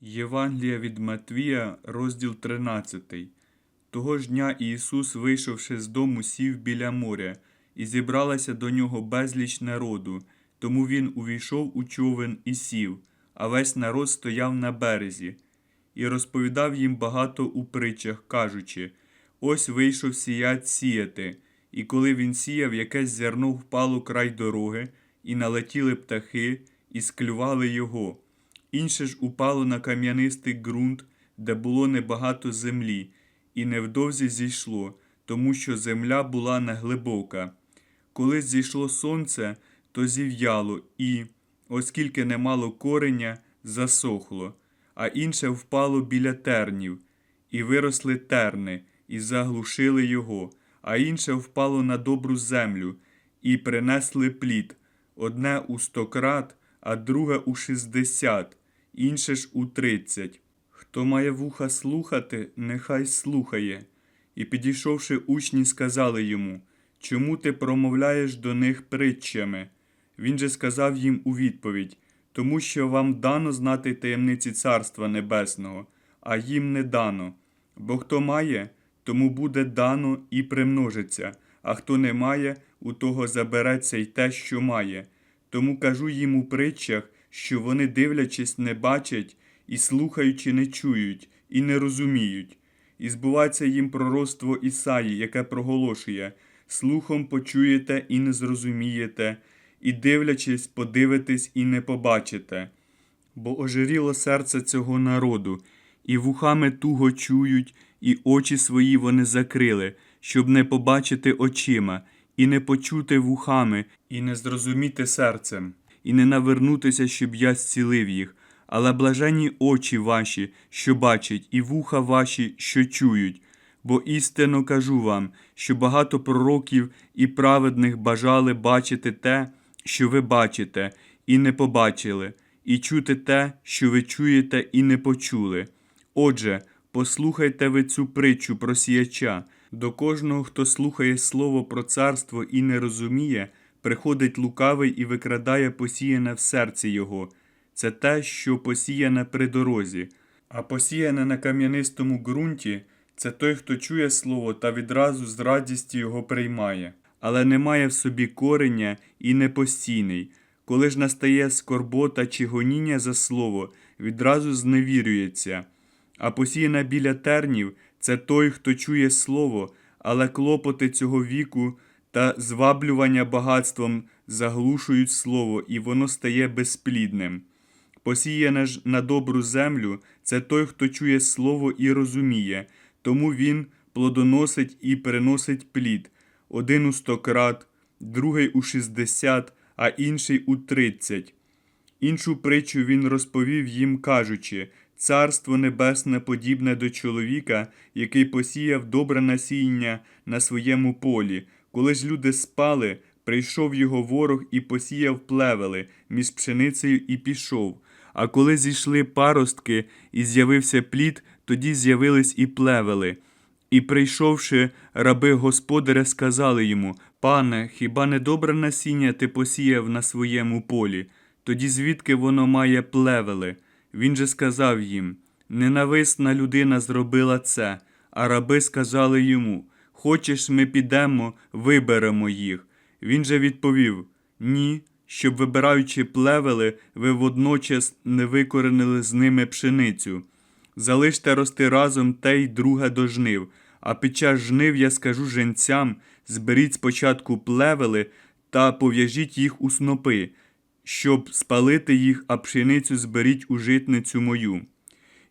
Євангелія від Матвія, розділ 13. Того ж дня Ісус, вийшовши з дому, сів біля моря, і зібралася до нього безліч народу, тому він увійшов у човен і сів, а весь народ стояв на березі, і розповідав їм багато у притчах, кажучи: Ось вийшов сіяць сіяти, і коли він сіяв, якесь зерно впало край дороги, і налетіли птахи, і склювали його. Інше ж упало на кам'янистий ґрунт, де було небагато землі, і невдовзі зійшло, тому що земля була неглибока. Коли зійшло сонце, то зів'яло і, оскільки не мало кореня, засохло, а інше впало біля тернів, і виросли терни, і заглушили його, а інше впало на добру землю, і принесли плід, одне у сто крат, а друге у шістдесят, інше ж у тридцять. Хто має вуха слухати, нехай слухає. І підійшовши учні, сказали йому, чому ти промовляєш до них притчами? Він же сказав їм у відповідь, тому що вам дано знати таємниці Царства Небесного, а їм не дано. Бо хто має, тому буде дано і примножиться, а хто не має, у того забереться й те, що має. Тому кажу їм у притчах, що вони, дивлячись, не бачать, і слухаючи, не чують, і не розуміють. І збувається їм пророцтво Ісаї, яке проголошує слухом почуєте і не зрозумієте, і дивлячись, подивитесь і не побачите. Бо ожиріло серце цього народу, і вухами туго чують, і очі свої вони закрили, щоб не побачити очима, і не почути вухами, і не зрозуміти серцем, і не навернутися, щоб я зцілив їх. Але блаженні очі ваші, що бачать, і вуха ваші, що чують. Бо істинно кажу вам, що багато пророків і праведних бажали бачити те, що ви бачите, і не побачили, і чути те, що ви чуєте, і не почули. Отже, послухайте ви цю притчу про сіяча. До кожного, хто слухає слово про царство і не розуміє, приходить лукавий і викрадає посіяне в серці його. Це те, що посіяне при дорозі, а посіяне на кам'янистому ґрунті це той, хто чує слово та відразу з радістю його приймає, але не має в собі кореня і не постійний. Коли ж настає скорбота чи гоніння за слово, відразу зневірюється. А посіяна біля тернів це той, хто чує слово, але клопоти цього віку та зваблювання багатством заглушують слово, і воно стає безплідним. Посіяне ж на добру землю це той, хто чує слово і розуміє, тому він плодоносить і приносить плід, один у сто крат, другий у шістдесят, а інший у тридцять. Іншу притчу він розповів їм, кажучи Царство Небесне подібне до чоловіка, який посіяв добре насіння на своєму полі. Коли ж люди спали, прийшов його ворог і посіяв плевели між пшеницею і пішов. А коли зійшли паростки і з'явився плід, тоді з'явились і плевели. І, прийшовши, раби господаря сказали йому Пане, хіба не добре насіння ти посіяв на своєму полі? Тоді звідки воно має плевели? Він же сказав їм Ненависна людина зробила це, а раби сказали йому Хочеш, ми підемо, виберемо їх. Він же відповів Ні, щоб, вибираючи плевели, ви водночас не викоренили з ними пшеницю. Залиште рости разом те й друге до жнив, а під час жнив я скажу женцям зберіть спочатку плевели та пов'яжіть їх у снопи, щоб спалити їх, а пшеницю зберіть у житницю мою.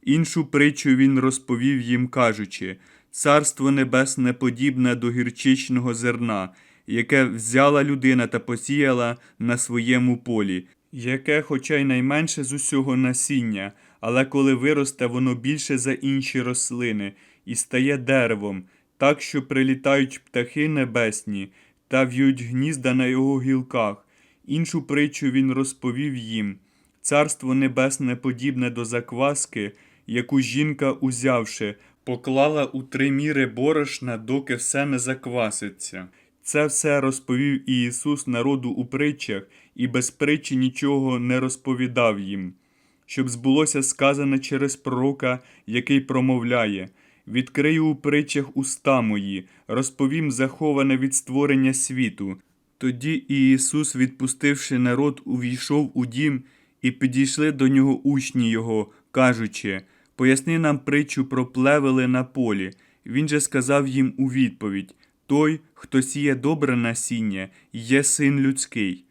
Іншу притчу він розповів їм, кажучи Царство небесне подібне до гірчичного зерна, яке взяла людина та посіяла на своєму полі, яке, хоча й найменше з усього насіння, але коли виросте, воно більше за інші рослини і стає деревом, так що прилітають птахи небесні та в'ють гнізда на його гілках. Іншу притчу він розповів їм Царство небесне подібне до закваски, яку жінка, узявши, поклала у три міри борошна, доки все не закваситься. Це все розповів Ісус народу у притчах і без притчі нічого не розповідав їм. щоб збулося сказане через пророка, який промовляє. Відкрию у притчах уста мої, розповім заховане від створення світу. Тоді і Ісус, відпустивши народ, увійшов у дім, і підійшли до нього учні його, кажучи: Поясни нам притчу про плевели на полі. Він же сказав їм у відповідь: Той, хто сіє добре насіння, є син людський,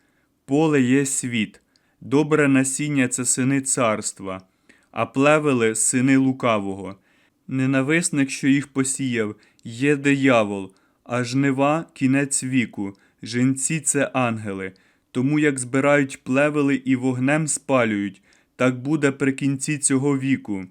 поле є світ, добре насіння це сини царства, а плевели сини лукавого. Ненависник, що їх посіяв, є диявол, а жнива кінець віку, жінці це ангели. Тому як збирають плевели і вогнем спалюють, так буде при кінці цього віку.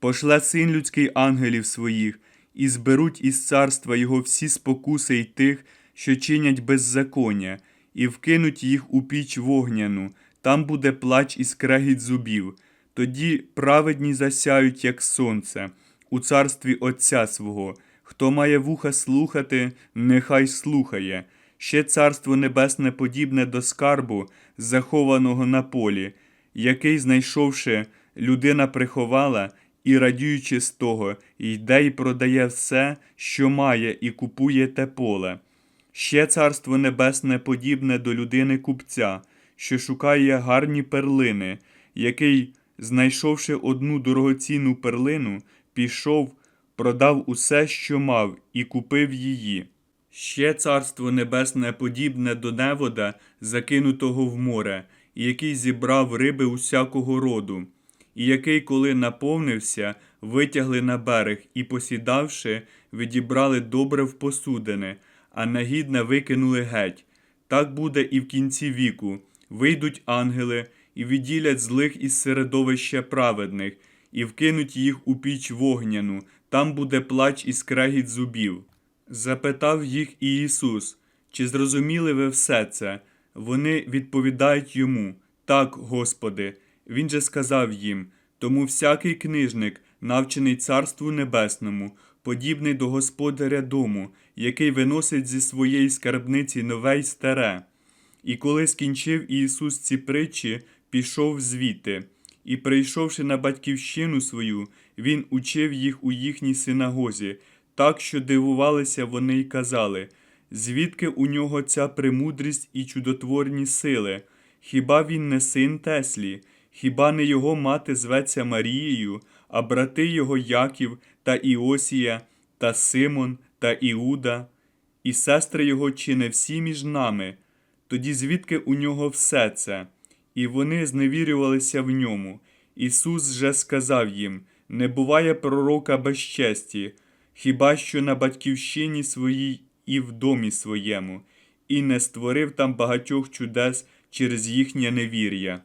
Пошле син людський ангелів своїх, і зберуть із царства його всі спокуси й тих, що чинять беззаконня, і вкинуть їх у піч вогняну, там буде плач і скрегіт зубів. Тоді праведні засяють, як сонце, у царстві Отця свого. Хто має вуха слухати, нехай слухає. Ще царство небесне подібне до скарбу, захованого на полі, який, знайшовши, людина приховала і, радіючи з того, йде й продає все, що має, і купує те поле. Ще царство небесне подібне до людини купця, що шукає гарні перлини, який, знайшовши одну дорогоцінну перлину, пішов, продав усе, що мав, і купив її. Ще царство небесне подібне до невода, закинутого в море, який зібрав риби усякого роду, і який, коли наповнився, витягли на берег і, посідавши, відібрали добре в посудини, а нагідне викинули геть. Так буде і в кінці віку. Вийдуть ангели і відділять злих із середовища праведних, і вкинуть їх у піч вогняну, там буде плач і скрегіт зубів. Запитав їх і Ісус, чи зрозуміли ви все це? Вони відповідають йому: Так, Господи. Він же сказав їм: тому всякий книжник, навчений Царству Небесному, подібний до господаря дому, який виносить зі своєї скарбниці нове й старе. І коли скінчив Ісус ці притчі, пішов звідти, і, прийшовши на батьківщину свою, він учив їх у їхній синагозі, так що дивувалися вони й казали, звідки у нього ця премудрість і чудотворні сили? Хіба він не син Теслі? Хіба не його мати зветься Марією, а брати його Яків та Іосія, та Симон та Іуда, і сестри його чи не всі між нами? Тоді звідки у нього все це? І вони зневірювалися в ньому. Ісус же сказав їм: Не буває пророка без честі, хіба що на батьківщині своїй і в домі своєму, і не створив там багатьох чудес через їхнє невір'я.